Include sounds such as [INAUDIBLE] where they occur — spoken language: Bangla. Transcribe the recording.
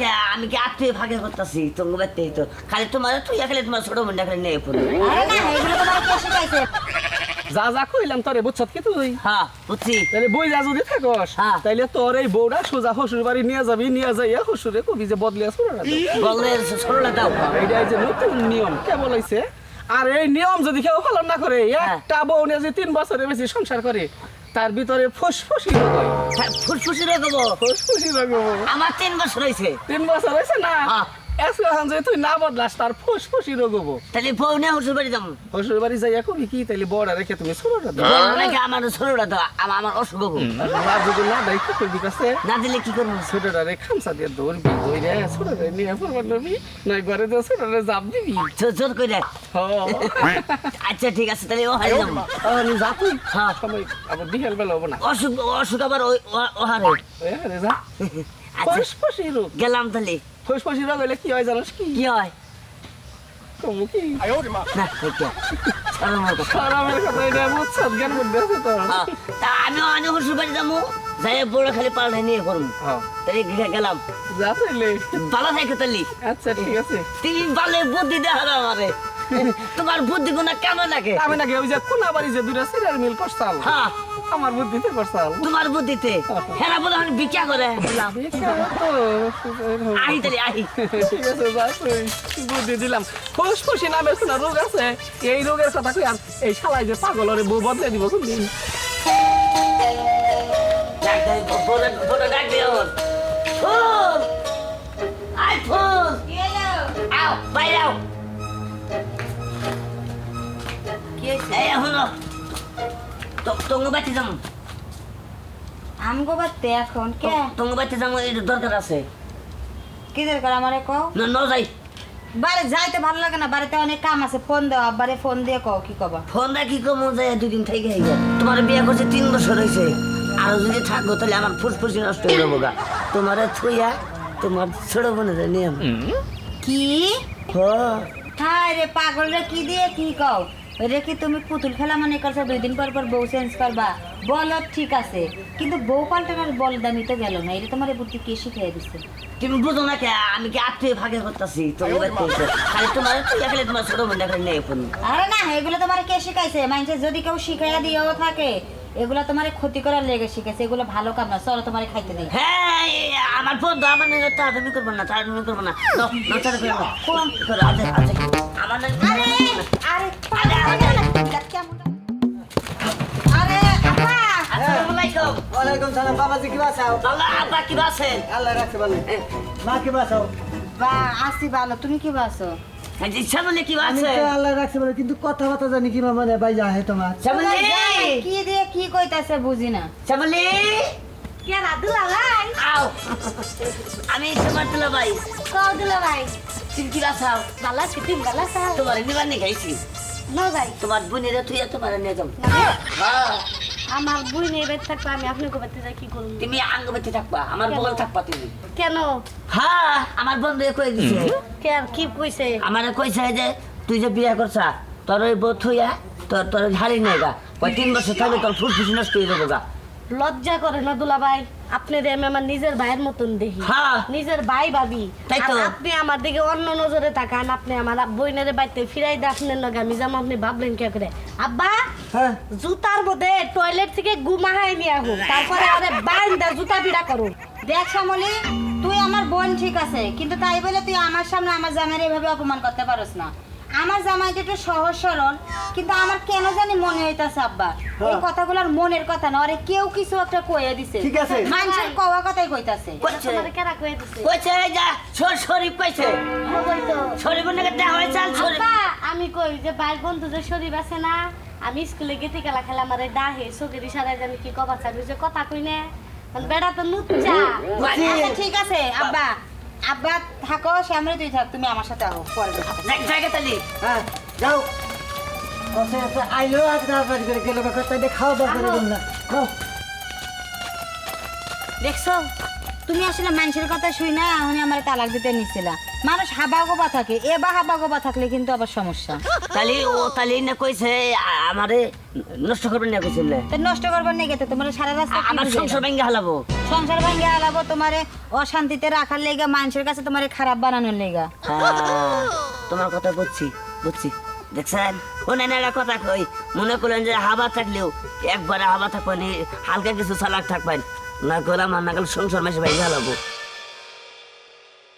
কে আমি কি আত্মীয় ভাগে করতেছি? তোমার বাড়তেই তো। খালি তোমার তুই খালি তোমার ছোট বোনটা খালি নিয়ে পড়ল আরে না এগুলো তোমার কে শিখাইছে? যা যা কইলাম তোরে বুঝছত কি তুই? হ্যাঁ বুঝছি। তাহলে বই যা যদি থাকস হ্যাঁ। তাইলে তোর এই বউটা সোজা শ্বশুর বাড়ি নিয়ে যাবি নিয়ে যাইয়া শ্বশুরে কবি যে বদলে না বললে ছোটটা দাও। এই যে নতুন নিয়ম কে বলাইছে? আর এই নিয়ম যদি কেউ পালন না করে হ্যাঁ। একটা বউ নিয়ে যে তিন বছরের বেশি সংসার করে তার ভিতরে ফুসফুসি রোগ হয় হ্যাঁ, ফুসফুসি রে দেবো ফুসফুসি রোগ হব আমার তিন বছর হয়েছে তিন বছর হয়েছে না? হ্যাঁ। এখন যে তুই না বদলাস তার ফুসফুসি রোগ হব। তাহলে বউ নিয়ে শ্বশুর বাড়ি যাব। শ্বশুর বাড়ি যাইয়া কবি কি তাইলে বড় রেখে তুমি ছোটটা দাও। বলব নাকি আমার ছোটটা দাও আমার আমার অসুখ হব আর যদি না দেয় কি করবি কাছে? না দিলে কি করব? ছোটটা রে খামসা দিয়ে দৌড়বি দৌড়ে ছোটটা নিয়ে পড়বার নবি নয় ঘরে দিয়ে ছোটটা জাপ দিবি। জোর জোর করে আচ্ছা ঠিক আছে তাহলে ও হারিয়ে যাব। আমি যা তুই হ্যাঁ। সময় আবার বিকেল বেলা হব না। অসুখ অসুখ আবার ওই ও- হারে যা। [LAUGHS] ফুসফুসি রোগ গেলাম তাহলে। ফুসফুসি রোগ হলে কি হয় জানিস কি? কি হয়? আমি অনেক শ্বশুর বাড়ি যাব। যাই বড় খালি পাল্টা নিয়ে হ্যাঁ তাহলে গে- গেলাম। ভালো থাকো তাহলে। আচ্ছা ঠিক আছে। তুমি পালে বুদ্ধি দেখাবে আমারে। [LAUGHS] তোমার বুদ্ধি গুণা কেমন লাগে? আমি নাকি ওই যে কোনা বাড়ি যে দুটা সিরিয়াল মিল করছাল। হ্যাঁ। আমার বুদ্ধিতে করছাল। তোমার বুদ্ধিতে? [LAUGHS] হেরা বলে আমি ভিক্ষা করে। আহি তাহলে আহি। ঠিক আছে তুই বুদ্ধি দিলাম। ফুসফুসি নামের শোনা রোগ আছে। এই রোগের কথা কই আর এই শালাই যে পাগল ওরে বউ বদলে দিব কোনদিন? ডাক দে, বলে বলে ডাক দে ওর। ফুল! আই ফুল! আও বাইরে আও। তোমার বাড়িতে যাব আমগো বাতে এখন কে? বাড়িতে যাব দরকার আছে। কি দরকার আমারে কও? না ন যাই। বাড়ি যাইতে ভালো লাগে না বাড়িতে অনেক কাম আছে ফোন দাও আব্বারে ফোন দিয়ে কও কি কবা? ফোন দা কি কমো যায় দুদিন থেকে হয়ে যায় তোমার বিয়ে করছে তিন বছর হয়েছে। আর যদি থাকব তাহলে আমার ফুসফুসি নষ্ট হয়ে যাব গা। তোমার থুইয়া তোমার ছোট বোনের নিয়ম কি? হায় রে পাগল রে কি দিয়ে কি কও? রে কি তুমি পুতুল খেলা মনে করছ? দুই দিন পর পর বউ চেঞ্জ করবা। বল ঠিক আছে। কিন্তু বউ পাল্টানোর বল দামি তো গেল না। এটা তোমার বুদ্ধি কে শিখিয়ে দিচ্ছে তুমি বুঝো না কে? আমি কি আত্মীয় ভাগে করতেছি? তোমার খালি তোমার খালি তোমার ছোট বোনটা খালি নিয়ে ফোন আরে না এগুলো তোমার কে শিখাইছে? মানুষের যদি কেউ শিখাইয়া দিয়েও থাকে এগুলো তোমার ক্ষতি করার লেগে শিখাইছে এগুলো ভালো কাম না। চলো তোমার খাইতে দিই। হ্যাঁ আমার বন্ধু আমার নিয়ে তাড়াতাড়ি করব না তাড়াতাড়ি করব না। করব। আছে। আমার না- ওয়ালাইকুম সালাম বাবাজি কি বাসাও ভালো, আব্বা কি আছেন? আল্লাহ রাখছে ভালো। মা কি বাসাও বা আসি ভালো তুমি কি বাসো হ্যাঁ, কি আমি আছে? আল্লাহ রাখছে ভালো কিন্তু কথা কথা জানি কি মানে ভাই যা হে তোমার কি দিয়ে কি কইতাছে বুঝি না। শ্যামলী? কে রাদুলা ভাই? আও। আমি তোমার দুলা ভাই। কও দুলা ভাই। তুমি কি বাসাও? ভালো আছি তুমি ভালো আছো। তোমার নিবার নিয়ে খাইছি। না ভাই। তোমার বোনেরা তুই তোমার নিয়ে যাব হ্যাঁ, আমার বই নিয়ে বেঁচে থাকবে আমি আপনি গোবাতে যাই কি করব? তুমি আঙ্গবাতি থাকবা আমার বগল থাকবা তুমি। কেন? হ্যাঁ আমার বন্ধু কয়ে দিছে। কে আর কি কইছে? আমারে কইছে যে তুই যে বিয়ে করছা তোর ওই বউ থইয়া তোর তোর হারি নেই গা ওই তিন বছর থাকবে তোর ফুল ফুসি নষ্ট হয়ে যাব গা। লজ্জা করে না দুলা ভাই আপনি আমি আমার নিজের ভাইয়ের মতন দেখি। হ্যাঁ। নিজের ভাই ভাবি। তাই তো। আপনি আমার দিকে অন্য নজরে তাকান আপনি আমার বইনের বাড়িতে ফিরাই দিয়ে আপনার লগে আমি যেমন আপনি ভাবলেন কে করে। আব্বা হ্যাঁ। জুতার মধ্যে টয়লেট থেকে গুমাহাই নিয়ে আহুন তারপরে আরে বাইন্দা জুতা পিড়া করুন দেখ শ্যামলি তুই আমার বোন ঠিক আছে কিন্তু তাই বলে তুই আমার সামনে আমার জামাইয়ের এভাবে অপমান করতে পারস না। আমার জামাইটা একটু সহজ সরল কিন্তু আমার কেন জানি মনে হইতাছে আব্বা? এই কথাগুলোর মনের কথা না আরে কেউ কিছু একটা কয়ে দিছে। ঠিক আছে। মানুষের কওয়া কথাই কইতাছে। কইছে। কেরা কয়ে দিছে? কইছে এই যা শর শরীফ কইছে। ওই তো। শরীফ নাকি দেওয়া হয়েছে শরীফ আব্বা আমি কই যে ভাই বন্ধু যে শরীর আছে না আমি স্কুলে গেতে গেলা খেলা আমার ডাহে চোখের ইশারায় জানি কি কবা চাবি যে কথা কই না? মানে বেড়া তো নুচ্চা আচ্ছা ঠিক আছে আব্বা। আব্বা থাকো সামনে তুই থাক তুমি আমার সাথে আহো পরে জায়গা তালি। হ্যাঁ যাও। আইলো আজ তাড়াতাড়ি করে গেল খাওয়া দাওয়া করে না দেখছ? তুমি আসলে মানুষের কথা শুই না এখন আমার তালাক দিতে নিছিলা। মানুষ হাবা গোবা থাকে এ বা হাবা গোবা থাকলে কিন্তু আবার সমস্যা। তাহলে ও তাহলে না কইছে আ- আমারে নষ্ট করবেন না কইছিল? তো নষ্ট করবার নেই তো তোমার সারা রাস্তা কি আমার বুঝাইলা? সংসার ভেঙে হালাবো। সংসার ভাঙ্গে আলাবো তোমারে অশান্তিতে রাখার লেগা মানুষের কাছে তোমারে খারাপ বানানোর লেগা। হ্যাঁ, তোমার কথা বুঝছি বুঝছি। দেখছেন? শোনেন একটা কথা কই মনে করলেন যে হাবা থাকলেও একবারে হাবা থাকবেন হালকা কিছু চালাক থাকবেন। না করে আমার নাকাল সংসার মেশে ভাই হালাবো